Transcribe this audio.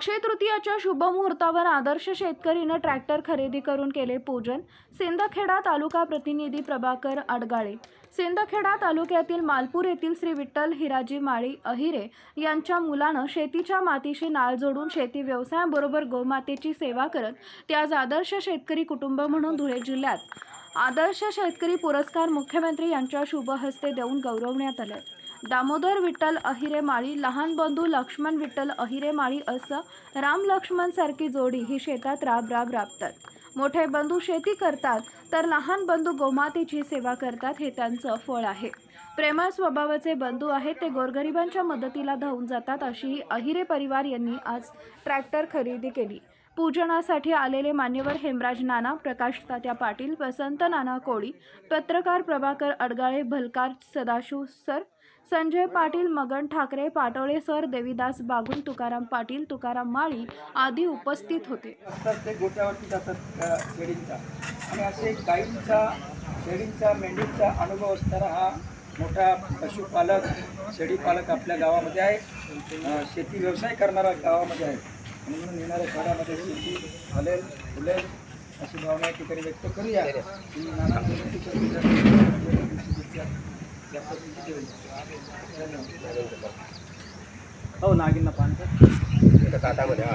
पूजनाच्या शुभमुहूर्तावर आदर्श शेतकरीनं tractor खरेदी करून केले पूजन. सिंदखेडा तालुका प्रतिनिधी प्रभाकर आडगाळे. सिंदखेडा तालुक्यातील मालपूर येथील श्री विठ्ठल हिराजी माळी अहिरे यांच्या मुलानं शेतीच्या मातीशी नाळ जोडून शेती व्यवसायाबरोबर गोमातेची सेवा करत ते आज आदर्श शेतकरी कुटुंब म्हणून धुळे जिल्ह्यात. आदर्श शेतकरी पुरस्कार मुख्यमंत्री यांच्या शुभहस्ते देऊन गौरवण्यात आले दामोदर विठ्ठल अहिरे माळी लहान बंधू लक्ष्मण विठ्ठल अहिरे माळी असं राम लक्ष्मण सारखी जोडी ही शेतात राब राब राबतात. मोठे बंधू शेती करतात तर लहान बंधू गोमातेची सेवा करतात हे त्यांचं फळ आहे. प्रेमळ स्वभावाचे बंधू आहेत ते गोरगरिबांच्या मदतीला धावून जातात अशी अहिरे परिवार यांनी आज ट्रॅक्टर खरेदी केली. पूजनासाठी आलेले मान्यवर हेमराज नाना प्रकाश तात्या पाटील वसंत नाना कोळी पत्रकार प्रभाकर अडगाळे भलकार सदाशिव सर संजय पाटील मगन ठाकरे पाटोळे सर देवीदास बागुल तुकाराम पाटील तुकाराम माळी आदी उपस्थित होते. ते गोट्यावरती जातात शेळींचा आणि असे गाईंचा शेळींचा मेंढीचा अनुभव असणारा हा मोठा पशुपालक शेळीपालक आपल्या गावामध्ये आहे. शेती व्यवसाय करणारा गावामध्ये आहे. म्हणून येणाऱ्या काळामध्ये शेती हलेल फुलेल अशी भावना ठिकाणी व्यक्त करूया. हो नागिनला पाहतो ताटामध्ये